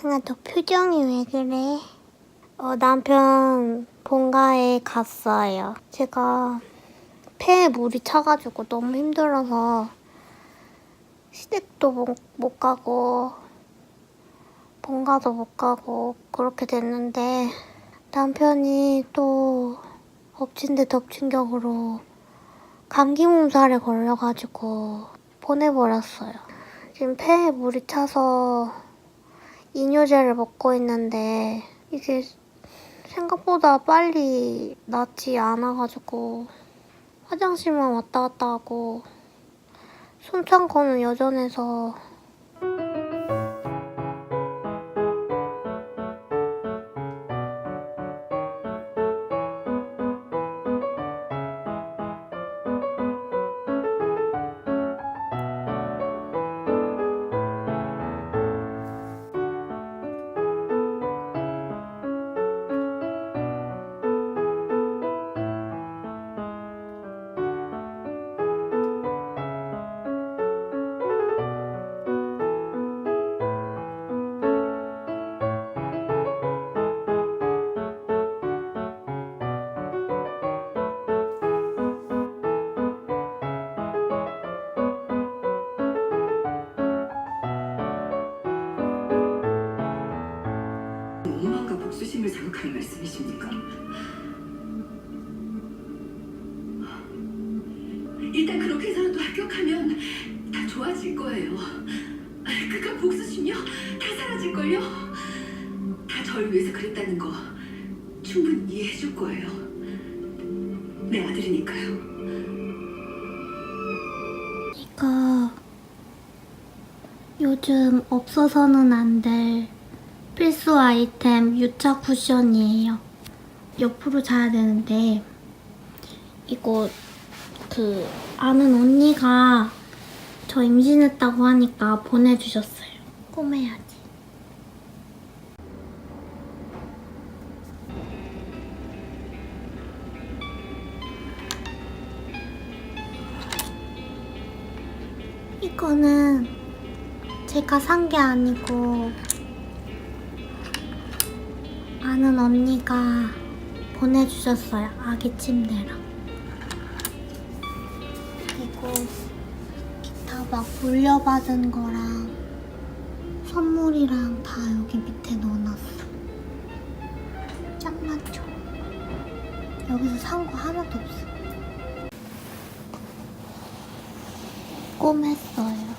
승아 너 표정이 왜 그래? 어, 남편 본가에 갔어요. 제가 폐에 물이 차가지고 너무 힘들어서 시댁도 못, 못 가고 본가도 못 가고 그렇게 됐는데 남편이 또 엎친 데 덮친 격으로 감기 몸살에 걸려가지고 보내버렸어요. 지금 폐에 물이 차서 이뇨제를 먹고 있는데 이게 생각보다 빨리 낫지 않아가지고 화장실만 왔다 갔다 하고 숨 참고는 여전해서 심을 자극하는 말씀이십니까? 일단 그렇게 해서라도 합격하면 다 좋아질 거예요. 그깟 복수심요? 다 사라질걸요? 다 절 위해서 그랬다는 거 충분히 이해해줄 거예요. 내 아들이니까요. 이거 요즘 없어서는 안 될 필수 아이템 유차 쿠션이에요. 옆으로 자야 되는데 이거 그 아는 언니가 저 임신했다고 하니까 보내주셨어요. 꼬매야지. 이거는 제가 산 게 아니고 아는 언니가 보내주셨어요. 아기 침대랑. 그리고 기타 막 물려받은 거랑 선물이랑 다 여기 밑에 넣어놨어. 짱 많죠? 여기서 산 거 하나도 없어. 꼼했어요.